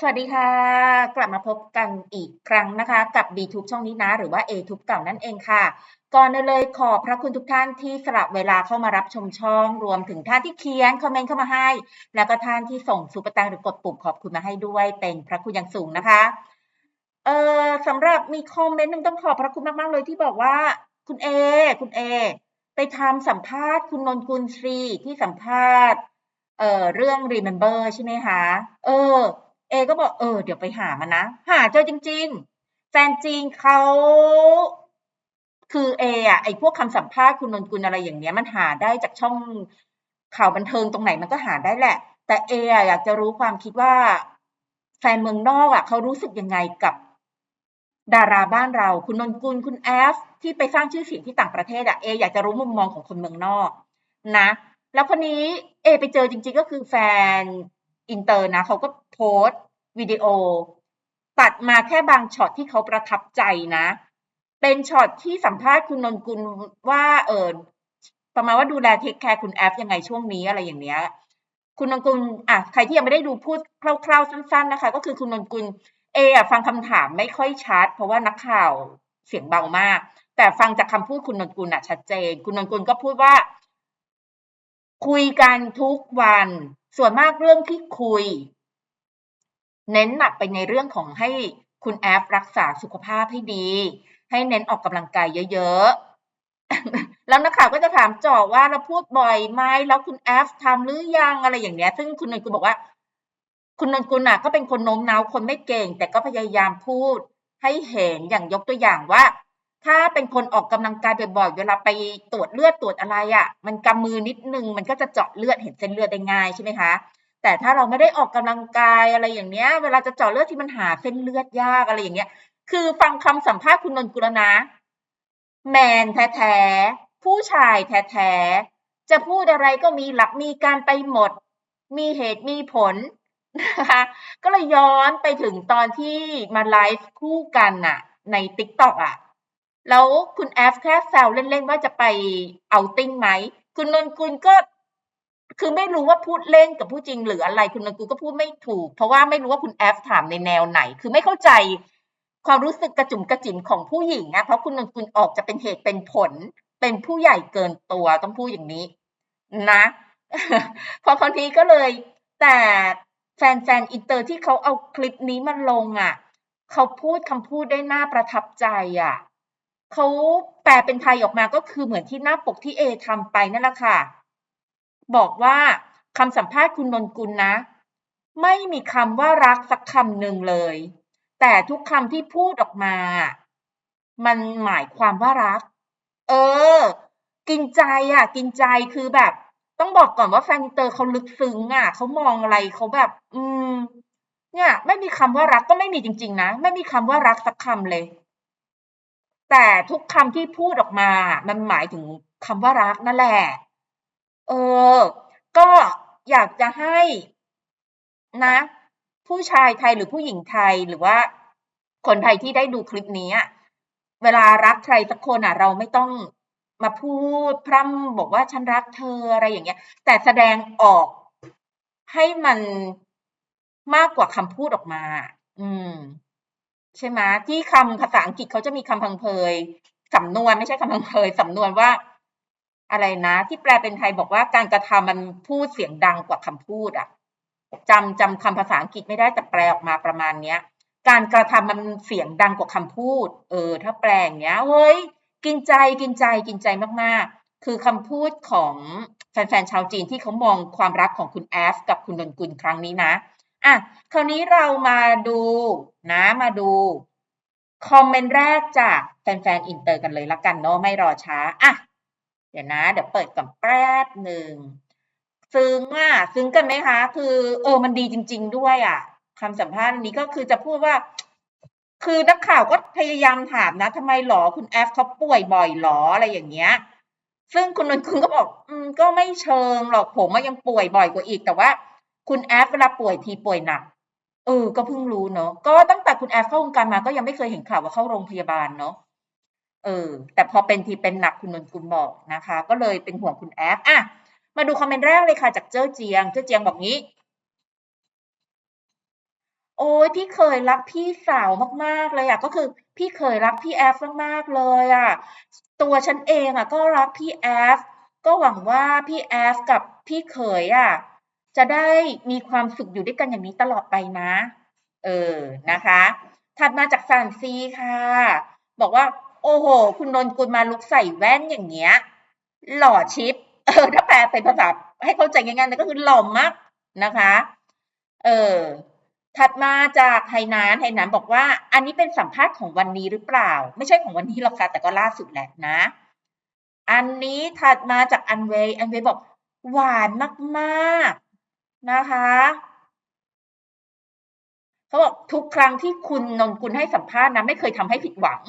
สวัสดีค่ะ กลับมาพบกันอีกครั้งนะคะ กับ B-Tube ช่องนี้นะ หรือว่า A-Tube เก่านั่นเองค่ะ ก่อนเลยขอบพระคุณทุกท่านที่สละเวลาเข้ามารับชมช่อง รวมถึงท่านที่เขียนคอมเมนต์เข้ามาให้ แล้วก็ท่านที่ส่งซุปเปอร์ตังหรือกดปุ่มขอบคุณมาให้ด้วย เป็นพระคุณอย่างสูงนะคะ เอ่อสำหรับมีคอมเมนต์หนึ่งต้องขอบพระคุณมากๆเลยที่บอกว่า คุณเอ คุณเอ ไปทำสัมภาษณ์คุณนนกุลศรีที่สัมภาษณ์ เอ่อ เรื่อง Remember ใช่ไหมคะ เออ เอก็บอกเออเดี๋ยวไปหามานนะ หาเจอจริง ๆ แฟนจีนเขาคือเออะไอพวกคำสัมภาษณ์คุณนนกุลอะไรอย่างเงี้ย มันหาได้จากช่องข่าวบันเทิงตรงไหนมันก็หาได้แหละ แต่เออะอยากจะรู้ความคิดว่า แฟนเมืองนอกอะเขารู้สึกยังไงกับดาราบ้านเรา คุณนนกุลคุณแอฟที่ไปสร้างชื่อเสียงที่ต่างประเทศอะเออยากจะรู้มุมมองของคนเมืองนอกนะ แล้วคนนี้เอไปเจอจริง ๆ ก็คือแฟนอินเตอร์นะเขาก็โพสต์ วิดีโอ ตัดมาแค่บางช็อตที่เขาประทับใจนะ เป็นช็อตที่สัมภาษณ์คุณนนกุลว่าเออประมาณว่าดูแลเทคแคร์คุณแอฟยังไงช่วงนี้อะไรอย่างเนี้ยคุณนนกุลอะใครที่ยังไม่ได้ดูพูดคร่าวๆสั้น ๆนะคะ ก็คือคุณนนกุลเออะฟังคำถามไม่ค่อยชัด เพราะว่านักข่าวเสียงเบามาก แต่ฟังจากคำพูดคุณนนกุลอะชัดเจน คุณนนกุลก็พูดว่า คุยกันทุกวัน ส่วนมากเรื่องที่คุย เน้นหนักไปในเรื่องของให้คุณแอฟรักษาสุขภาพให้ดี ให้เน้นออกกำลังกายเยอะๆ แล้วนักข่าวก็จะถามจ่อว่าเราพูดบ่อยไหมแล้วคุณแอฟทำหรือยังอะไรอย่างเนี้ย ซึ่งคุณนนกุลบอกว่า คุณนนกุลน่ะก็เป็นคนโน้มน้าวคนไม่เก่ง แต่ก็พยายามพูดให้เห็นอย่างยกตัวอย่างว่า ถ้าเป็นคนออกกำลังกายบ่อยๆเวลาไปตรวจเลือดตรวจอะไรอะ่ะ มันกำมือนิดนึงมันก็จะเจาะเลือดเห็นเส้นเลือดได้ง่ายใช่ไหมคะ แต่ถ้าเราไม่ได้ออกกำลังกายอะไรอย่างเนี้ย เวลาจะเจาะเลือดที่มันหาเส้นเลือดยากอะไรอย่างเงี้ย คือฟังคำสัมภาษณ์คุณนนกุลนะ แมนแท้ๆ ผู้ชายแท้ๆ จะพูดอะไรก็มีหลักมีการไปหมด มีเหตุมีผลนะคะก็เลยย้อนไปถึงตอนที่มาไลฟ์คู่กันน่ะ ใน TikTok อะ แล้วคุณแอฟแค่แซวเล่นๆว่าจะไปเอาติ้งไหม คุณนนกุลก็ คือไม่รู้ว่าพูดเล่นกับพูดจริงหรืออะไรคุณนกุลก็พูดไม่ถูก เพราะว่าไม่รู้ว่าคุณแอฟถามในแนวไหน คือไม่เข้าใจความรู้สึกกระจุมกระจิ๋มของผู้หญิงนะเพราะคุณนกุลออกจะเป็นเหตุเป็นผล เป็นผู้ใหญ่เกินตัวต้องพูดอย่างนี้ นะพอคราวนี้ก็เลย แต่แฟนๆอินเตอร์ที่เขาเอาคลิปนี้มาลงอะเขาพูดคำพูดได้น่าประทับใจอะเขาแปลเป็นไทยออกมาก็คือเหมือนที่หน้าปกที่เอทำไปนั่นแหละค่ะ บอกว่าคำสัมภาษณ์คุณนนกุลนะ ไม่มีคำว่ารักสักคำหนึ่งเลย แต่ทุกคำที่พูดออกมา มันหมายความว่ารัก เออ กินใจอะ กินใจคือแบบ ต้องบอกก่อนว่าแฟนเตอร์เขาลึกซึ้งอะเขามองอะไรเขาแบบ อืม เนี่ย ไม่มีคำว่ารักก็ไม่มีจริง ๆ นะ ไม่มีคำว่ารักสักคำเลย แต่ทุกคำที่พูดออกมา มันหมายถึงคำว่ารักนั่นแหละ เออ ก็อยากจะให้นะ ผู้ชายไทยหรือผู้หญิงไทยหรือว่า คนไทยที่ได้ดูคลิปนี้อะเวลารักใครสักคนอะ เราไม่ต้องมาพูดพร่ำบอกว่าฉันรักเธออะไรอย่างเงี้ย แต่แสดงออกให้มันมากกว่าคำพูดออกมา อืม ใช่ไหมที่คำภาษาอังกฤษเขาจะมีคำพังเพยสำนวนไม่ใช่คำพังเพยสำนวนว่า อะไรนะ ที่แปลเป็นไทยบอกว่าการกระทำมันพูดเสียงดังกว่าคำพูดอะจำจำคำภาษาอังกฤษไม่ได้แต่แปลออกมาประมาณเนี้ย การกระทำมันเสียงดังกว่าคำพูด เออ ถ้าแปลอย่างเงี้ยเฮ้ยกินใจกินใจกินใจมากๆ คือคำพูดของแฟนๆชาวจีนที่เขามองความรักของคุณแอฟกับคุณนนกุลครั้งนี้นะอะคราวนี้เรามาดูนะมาดูคอมเมนต์แรกจากแฟนๆอินเตอร์กันเลยละกันเนาะไม่รอช้าอะ เดี๋ยวนะ เดี๋ยวเปิดก่อนแป๊บหนึ่งซึ้งอะซึ้งกันไหมคะ คือเออมันดีจริง ๆ ด้วยอะคำสัมภาษณ์นี้ก็คือจะพูดว่า คือนักข่าวก็พยายามถามนะทำไมหรอคุณแอฟเขาป่วยบ่อยหรออะไรอย่างเงี้ย ซึ่งคุณนนกุลก็บอก อืมก็ไม่เชิงหรอกผมยังป่วยบ่อยกว่าอีกแต่ว่า คุณแอฟเวลาป่วยทีป่วยหนักเออก็เพิ่งรู้เนาะก็ตั้งแต่คุณแอฟเข้าวงการมาก็ยังไม่เคยเห็นข่าวว่าเข้าโรงพยาบาลเนาะ เออแต่พอเป็นทีเป็นหนักคุณนนกุลบอกนะคะ ก็เลยเป็นห่วงคุณแอฟอะมาดูคอมเมนต์แรกเลยค่ะจากเจ้อเจียง เจ้อเจียงบอกงี้ โอ๊ยพี่เขยรักพี่สาวมากๆเลยอะก็คือ พี่เขยรักพี่แอฟมากๆเลยอะตัวฉันเองอะก็รักพี่แอฟก็หวังว่าพี่แอฟกับพี่เขยอะจะได้มีความสุขอยู่ด้วยกันอย่างนี้ตลอดไปนะ เออนะคะ ถัดมาจากแฟนซีค่ะ บอกว่า อ้โฮคุณนนกุลมาลุกใส่แว่นอย่างเงี้ย หล่อชิป เออ ถ้าแปลเป็นภาษาให้เข้าใจง่ายๆก็คือหล่อมากนะคะ เออ ถัดมาจากไหหนานไหหนานบอกว่า อันนี้เป็นสัมภาษณ์ของวันนี้หรือเปล่า?ไม่ใช่ของวันนี้หรอกค่ะ แต่ก็ล่าสุดแหละนะ อันนี้ถัดมาจากอันเวย์อันเวย์บอก หวานมากๆนะคะเขาบอกทุกครั้งที่คุณนนกุลให้สัมภาษณ์นะไม่เคยทำให้ผิดหวัง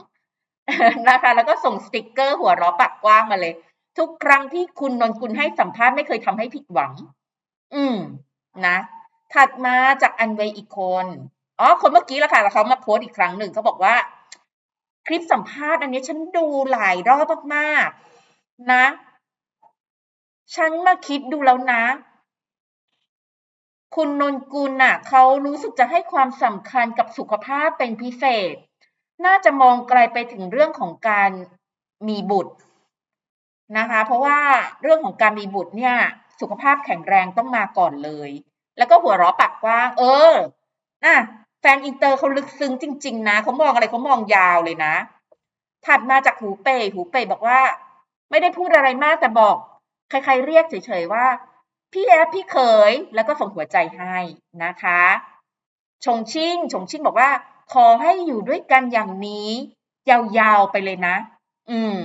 นะคะ แล้วก็ส่งสติกเกอร์หัวเราะปากกว้างมาเลย ทุกครั้งที่คุณนนกุลให้สัมภาษณ์ไม่เคยทำให้ผิดหวัง อืม นะ ถัดมาจากอันเวยอีกคน อ๋อ คนเมื่อกี้แหละค่ะแล้วเขามาโพสต์อีกครั้งหนึ่งเขาบอกว่า คลิปสัมภาษณ์อันนี้ฉันดูหลายรอบมากๆ นะ ฉันมาคิดดูแล้วนะคุณนนกุลน่ะเขารู้สึกจะให้ความสำคัญกับสุขภาพเป็นพิเศษ น่าจะมองไกลไปถึงเรื่องของการมีบุตรนะคะ เพราะว่าเรื่องของการมีบุตรเนี่ย สุขภาพแข็งแรงต้องมาก่อนเลย แล้วก็หัวเราะปากกว้าง เออน่ะแฟนอินเตอร์เขาลึกซึ้งจริง ๆ นะเขามองอะไรเขามองยาวเลยนะ ถัดมาจากหูเป่ยหูเป่ยบอกว่า ไม่ได้พูดอะไรมากแต่บอก ใครๆเรียกเฉยๆว่า พี่แอฟพี่เขยแล้วก็ส่งหัวใจให้นะคะ ชงชิ่งชงชิ่งบอกว่า ขอให้อยู่ด้วยกันอย่างนี้ ยาวๆไปเลยนะ อืม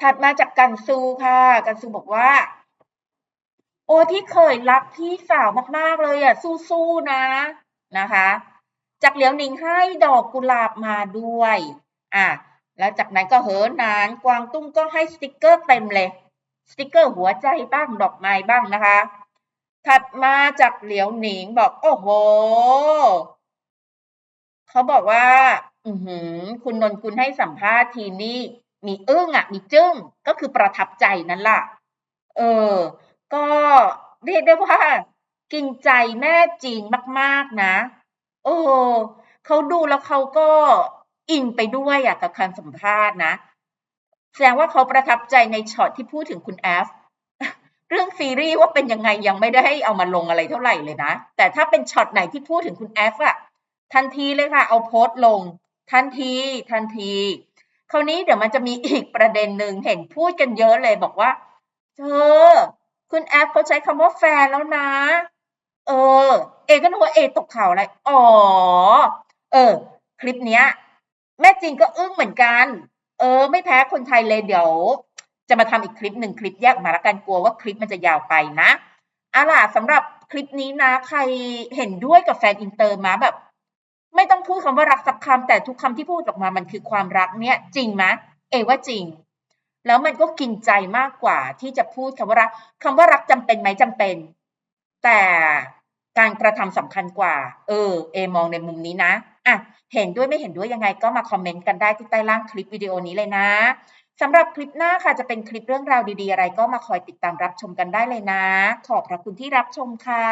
ถัดมาจากกันซูค่ะ กันซูบอกว่า โอ้พี่เขยรักพี่สาวมากๆเลยอะสู้ๆนะนะคะ จากเหลียวหนิงให้ดอกกุหลาบมาด้วยอาแล้วจากนั้นก็เหอหนาน กวางตุ้งก็ให้สติกเกอร์เต็มเลย สติกเกอร์หัวใจบ้างดอกไม้บ้างนะคะ ถัดมาจากเหลียวหนิงบอก โอ้โฮ เขาบอกว่า อือฮือคุณนนกุลให้สัมภาษณ์ทีนี่มีอึ้งอะ มีจึ้งก็คือประทับใจนั่นล่ะ เออ ก็เรียกได้ว่า กินใจแม่จีนมาก ๆ นะเออเขาดูแล้วเขาก็อินไปด้วยอะกับคำสัมภาษณ์นะ แสดงว่าเขาประทับใจในช็อตที่พูดถึงคุณแอฟเรื่องซีรีส์ว่าเป็นยังไงยังไม่ได้เอามาลงอะไรเท่าไหร่เลยนะ แต่ถ้าเป็นช็อตไหนที่พูดถึงคุณแอฟอะ ทันทีเลยค่ะ เอาโพสต์ลง ทันทีทันที คราวนี้เดี๋ยวมันจะมีอีกประเด็นหนึ่งเห็นพูดกันเยอะเลยบอกว่า เธอ คุณแอฟเขาใช้คำว่าแฟนแล้วนะ เออ เอก็นึกว่าเอตกข่าวอะไร อ๋อ เออ คลิปเนี้ย แม่จีนก็อึ้งเหมือนกัน เออ ไม่แพ้คนไทยเลยเดี๋ยว จะมาทำอีกคลิปหนึ่งคลิปแยกมาล้วกันกลัวว่าคลิปมันจะยาวไปนะอาล่ะสำหรับคลิปนี้นะ ใครเห็นด้วยกับแฟนอินเตอร์ไหม?แบบ ไม่ต้องพูดคำว่ารักสักคำแต่ทุกคำที่พูดออกมามันคือความรักเนี่ยจริงไหม?เอว่าจริง แล้วมันก็กินใจมากกว่าที่จะพูดคำว่ารักคำว่ารักจำเป็นไหม?จำเป็น แต่การกระทำสำคัญกว่า เออ เอมองในมุมนี้นะอะเห็นด้วยไม่เห็นด้วยยังไงก็มาคอมเมนต์กันได้ที่ใต้ล่างคลิปวิดีโอนี้เลยนะสำหรับคลิปหน้าค่ะจะเป็นคลิปเรื่องราวดีๆ อะไรก็มาคอยติดตามรับชมกันได้เลยนะ ขอบพระคุณที่รับชมค่ะ